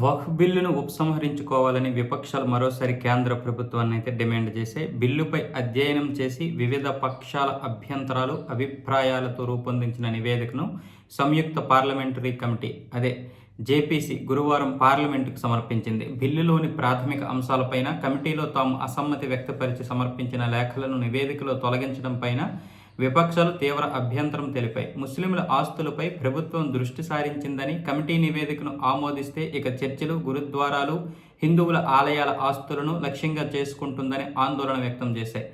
వక్ఫ్ బిల్లును ఉపసంహరించుకోవాలని విపక్షాలు మరోసారి కేంద్ర ప్రభుత్వాన్ని అయితే డిమాండ్ చేశాయి. బిల్లుపై అధ్యయనం చేసి వివిధ పక్షాల అభ్యంతరాలు అభిప్రాయాలతో రూపొందించిన నివేదికను సంయుక్త పార్లమెంటరీ కమిటీ అదే జేపీసీ గురువారం పార్లమెంటుకు సమర్పించింది. బిల్లులోని ప్రాథమిక అంశాలపైన కమిటీలో తాము అసమ్మతి వ్యక్తపరిచి సమర్పించిన లేఖలను నివేదికలో తొలగించడం పైన విపక్షాలు తీవ్ర అభ్యంతరం తెలిపాయి. ముస్లింల ఆస్తులపై ప్రభుత్వం దృష్టి సారించిందని కమిటీ నివేదికను ఆమోదిస్తే ఇక చర్చిలు గురుద్వారాలు హిందువుల ఆలయాల ఆస్తులను లక్ష్యంగా చేసుకుంటుందని ఆందోళన వ్యక్తం చేశాయి.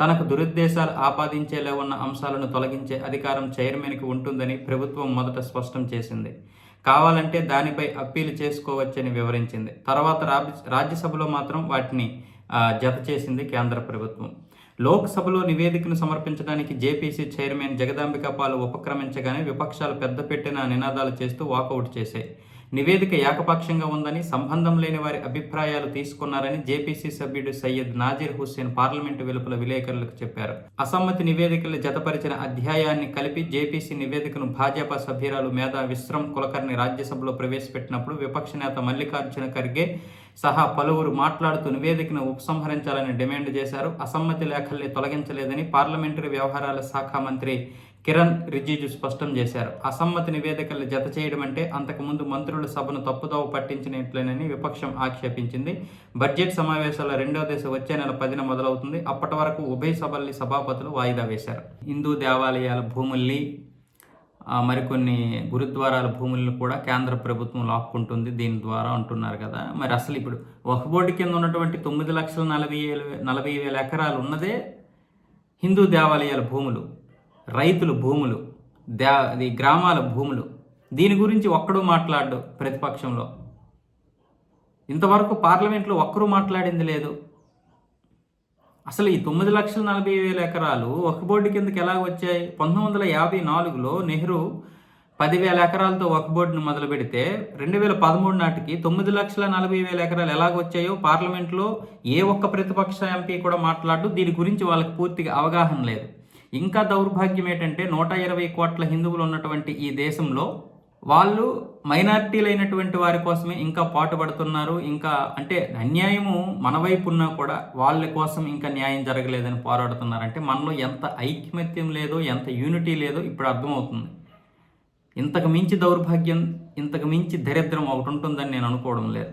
తనకు దురుద్దేశాలు ఆపాదించేలా ఉన్న అంశాలను తొలగించే అధికారం చైర్మన్కి ఉంటుందని ప్రభుత్వం మొదట స్పష్టం చేసింది. కావాలంటే దానిపై అప్పీలు చేసుకోవచ్చని వివరించింది. తర్వాత రాజ్యసభలో మాత్రం వాటిని జత చేసింది కేంద్ర ప్రభుత్వం. లోక్సభలో నివేదికను సమర్పించడానికి జేపీసీ చైర్మన్ జగదాంబికపాల్ ఉపక్రమించగానే విపక్షాలు పెద్దపెట్టిన నినాదాలు చేస్తూ వాకౌట్ చేశాయి. నివేదిక ఏకపక్షంగా ఉందని సంబంధం లేని వారి అభిప్రాయాలు తీసుకున్నారని జేపీసీ సభ్యుడు సయ్యద్ నాజీర్ హుస్సేన్ పార్లమెంటు వెలుపల విలేకరులకు చెప్పారు. అసమ్మతి నివేదికలు జతపరిచిన అధ్యాయాన్ని కలిపి జేపీసీ నివేదికను భాజపా సభ్యురాలు మేధా విశ్రమ్ కులకర్ణి రాజ్యసభలో ప్రవేశపెట్టినప్పుడు విపక్ష నేత మల్లికార్జున ఖర్గే సహా పలువురు మాట్లాడుతూ నివేదికను ఉపసంహరించాలని డిమాండ్ చేశారు. అసమ్మతి లేఖల్ని తొలగించలేదని పార్లమెంటరీ వ్యవహారాల శాఖ మంత్రి కిరణ్ రిజిజు స్పష్టం చేశారు. అసమ్మతి నివేదికలు జత చేయడం అంటే అంతకుముందు మంత్రుల సభను తప్పుదోవ పట్టించినట్లేనని విపక్షం ఆక్షేపించింది. బడ్జెట్ సమావేశాల రెండో దశ వచ్చే నెల పదిన మొదలవుతుంది. అప్పటి వరకు ఉభయ సభల్ని సభాపతులు వాయిదా వేశారు. హిందూ దేవాలయాల భూముల్ని మరికొన్ని గురుద్వారాల భూములను కూడా కేంద్ర ప్రభుత్వం లాక్కుంటుంది దీని ద్వారా అంటున్నారు కదా. మరి అసలు ఇప్పుడు ఒక బోర్డు కింద ఉన్నటువంటి తొమ్మిది లక్షల నలభై నలభై వేల ఎకరాలు ఉన్నదే హిందూ దేవాలయాల భూములు రైతులు భూములు దే అది గ్రామాల భూములు. దీని గురించి ఒక్కడు మాట్లాడు ప్రతిపక్షంలో. ఇంతవరకు పార్లమెంట్లో ఒక్కరూ మాట్లాడింది లేదు. అసలు ఈ తొమ్మిది లక్షల నలభై వేల ఎకరాలు ఒక బోర్డు కిందకి ఎలా వచ్చాయి? పంతొమ్మిది వందల యాభై నాలుగులో నెహ్రూ పదివేల ఎకరాలతో ఒక బోర్డును మొదలు పెడితే రెండు వేల పదమూడు నాటికి తొమ్మిది లక్షల నలభై వేల ఎకరాలు ఎలాగొచ్చాయో పార్లమెంట్లో ఏ ఒక్క ప్రతిపక్ష ఎంపీ కూడా మాట్లాడు దీని గురించి వాళ్ళకి పూర్తిగా అవగాహన లేదు. ఇంకా దౌర్భాగ్యం ఏంటంటే నూట ఇరవై కోట్ల హిందువులు ఉన్నటువంటి ఈ దేశంలో వాళ్ళు మైనార్టీలైనటువంటి వారి కోసమే ఇంకా పాటుపడుతున్నారు. ఇంకా అంటే అన్యాయము మన వైపు ఉన్నా కూడా వాళ్ళ కోసం ఇంకా న్యాయం జరగలేదని పోరాడుతున్నారు. అంటే మనలో ఎంత ఐక్యమత్యం లేదో ఎంత యూనిటీ లేదో ఇప్పుడు అర్థమవుతుంది. ఇంతకు మించి దౌర్భాగ్యం ఇంతకు మించి దరిద్రం ఒకటి ఉంటుందని నేను అనుకోవడం లేదు.